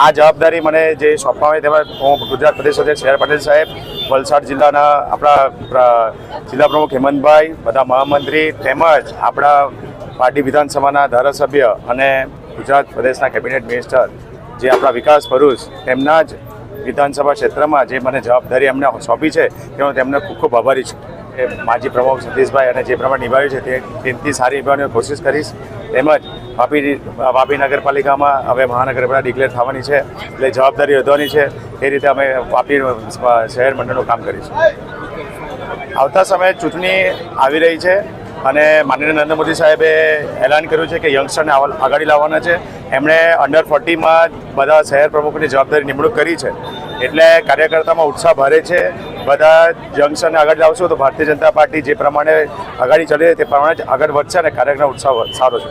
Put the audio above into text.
આ જવાબદારી મને જે સોંપવામાં આવી તેમાં હું ગુજરાત પ્રદેશ અધ્યક્ષ આર પાટીલ સાહેબ, વલસાડ જિલ્લાના આપણા જિલ્લા પ્રમુખ હેમંતભાઈ, બધા મહામંત્રી તેમજ આપણા પાર્ટી વિધાનસભાના ધારાસભ્ય અને ગુજરાત પ્રદેશના કેબિનેટ મિનિસ્ટર જે આપણા વિકાસ ભરૂચ તેમના જ વિધાનસભા ક્ષેત્રમાં જે મને જવાબદારી એમને સોંપી છે, તેનો તેમને ખૂબ ખૂબ આભારી છું. કે માજી પ્રમુખ સતીશભાઈ અને જે પ્રમાણે નિભાવ્યું છે તે સારી નિભાવવાની કોશિશ કરીશ. તેમજ વાપી વાપી નગરપાલિકામાં હવે મહાનગરપાલિકા ડિક્લેર થવાની છે, એટલે જવાબદારી વધવાની છે. એ રીતે અમે વાપી શહેર મંડળનું કામ કરીશું. આવતા સમયે ચૂંટણી આવી રહી છે અને માનનીય નરેન્દ્ર મોદી સાહેબે એલાન કર્યું છે કે યંગસ્ટરને આગળ લાવવાના છે. એમણે અંડર ફોર્ટીમાં બધા શહેર પ્રમુખની જવાબદારી નિમણૂક કરી છે. એટલે કાર્યકર્તામાં ઉત્સાહ ભારે છે. બધા યંગસ્ટરને આગળ લાવશો તો ભારતીય જનતા પાર્ટી જે પ્રમાણે આગળ ચલે તે પ્રમાણે જ આગળ વધશે અને કાર્યકર્તાનો ઉત્સાહ સારો છે.